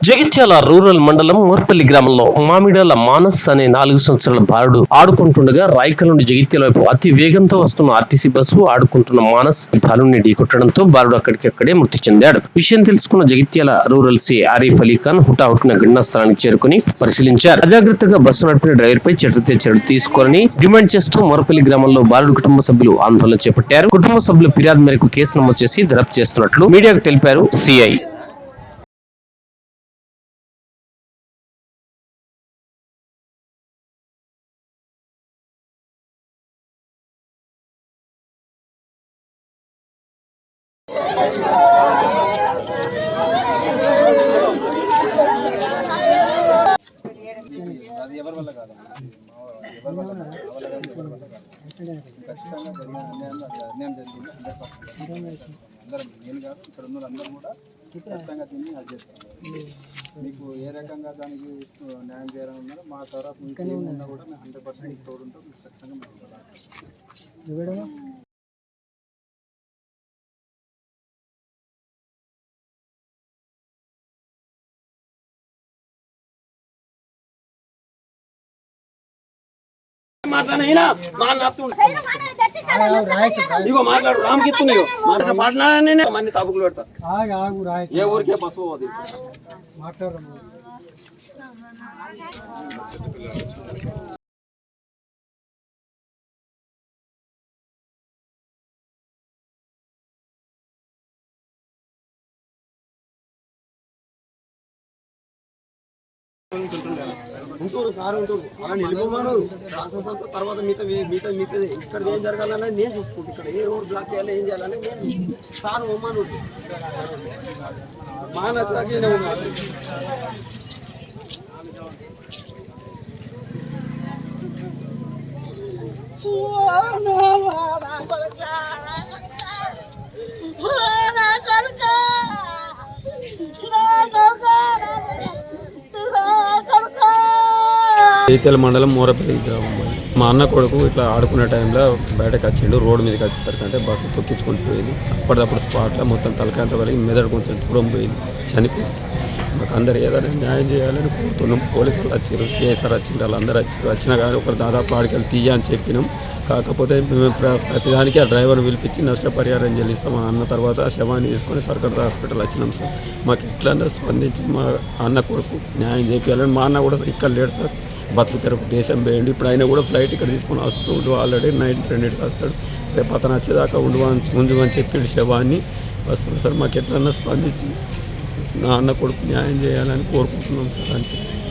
Jagtial rural మండలం మోర్పల్లి గ్రామంలో మామిడాల మానస్ అనే నాలుగు సంవత్సరాల బాలుడు ఆడుకుంటుండగా రాయకల్ నుండి జగిత్యాల వైపు అతి వేగంతో వస్తున్న ఆర్టీసీ బస్సు ఆడుకుంటున్న మానస్ బాలుడిని ఢీకొట్టడంతో బాలుడు అక్కడికక్కడే మృతి చెందాడు. విషయం తెలుసుకున్న జగిత్యాల రూరల్ సి ఆరిఫ్ అలీ ఖాన్ హుటాహుటిన ఘటనా స్థలానికి చేరుకుని పరిశీలించారు. అజాగ్రత్తగా బస్సు నడిపిన డ్రైవర్ పై చర్య చర్య తీసుకోవాలని డిమాండ్ చేస్తూ మోరపల్లి గ్రామంలో బాలుడు కుటుంబ సభ్యులు ఆందోళన చేపట్టారు. కుటుంబ సభ్యుల ఫిర్యాదు మేరకు కేసు నమోదు చేసి దర్యాప్తు చేస్తున్నట్లు మీడియాకు తెలిపారు సిఐ ఎవరి వల్ల ఎవరి వల్ల కాదు. ఎవరి వల్ల కాదు. ఖచ్చితంగా జరిగిన అన్యాయం అది జరిగింది పర్సెంట్ అందరం నేను కాదు ఇక్కడ ఉన్న అందరూ కూడా ఖచ్చితంగా దీన్ని అది చేస్తాం మీకు ఏ రకంగా దానికి న్యాయం చేయాలని ఉన్నారో మా తరఫు మీకు కూడా మేము హండ్రెడ్ పర్సెంట్ తోడుంటాం మీకు ఖచ్చితంగా మేము ఉండాలి. మాట్లాడినా మా నాపుతుండు ఇగో మాట్లాడు రామ్ కిత్తున్నా ఇగో మాట మాట్లాడనే మంది తప్పుకులు పెడతా ఏ ఊరికే బస్సు పోదు ఉంటూరు సార్ ఉంటూరు. అలా నిలిపోమన్నారు రాష్ట్ర తర్వాత మిగతా మిగతా మిగతా ఇక్కడ ఏం జరగాలనేది నేను చూసుకుంటాను ఇక్కడ ఏ రోడ్ బ్లాక్ చేయాలి ఏం చేయాలని నేను సార్ ఉమ్మాను మా నచ్చకే ఉన్నాను జైత్యాల మండలం మూరపల్లి గ్రామం మా అన్న కొడుకు ఇట్లా ఆడుకునే టైంలో బయటకు వచ్చిండు రోడ్డు మీదకి వచ్చేసరికి అంటే బస్సు తొక్కించుకుంటూ పోయింది. అప్పటిదప్పుడు స్పాట్లో మొత్తం తలకాయంత వరకు మెదడు కొంచెం దూరం పోయింది చనిపోయింది. మాకు అందరు ఏదైనా న్యాయం చేయాలని కోరుతున్నాం. పోలీసులు వచ్చారు సిఎస్ఆర్ వచ్చిండ్రు వాళ్ళందరూ వచ్చారు. వచ్చిన కానీ ఒకరు దాదాపు ఆడికెళ్ళి తీయ అని చెప్పినాం. కాకపోతే మేము ప్రతిదానికి ఆ డ్రైవర్ని పిలిపించి నష్టపరిహారం చెల్లిస్తాం. మా అన్న తర్వాత ఆ శవాన్ని తీసుకొని సర్కార్ హాస్పిటల్ వచ్చినాం సార్. మాకు ఎట్లన్నా స్పందించి మా అన్న కొడుకు న్యాయం చేయాలని మా అన్న కూడా ఇక్కడ లేడు సార్. బతుకు తెరకు దేశం వేయండి. ఇప్పుడు ఆయన కూడా ఫ్లైట్ ఇక్కడ తీసుకొని వస్తుండు ఆల్రెడీ నైట్ రెండింటికి వస్తాడు. రేపు అతను వచ్చేదాకా ఉండు అని ఉండు అని చెప్పి శవాన్ని వస్తుంది సార్ మాకు ఎట్లన్నా స్పందించి నా అన్న కొడుకు న్యాయం చేయాలని కోరుకుంటున్నాం సార్ అంతే.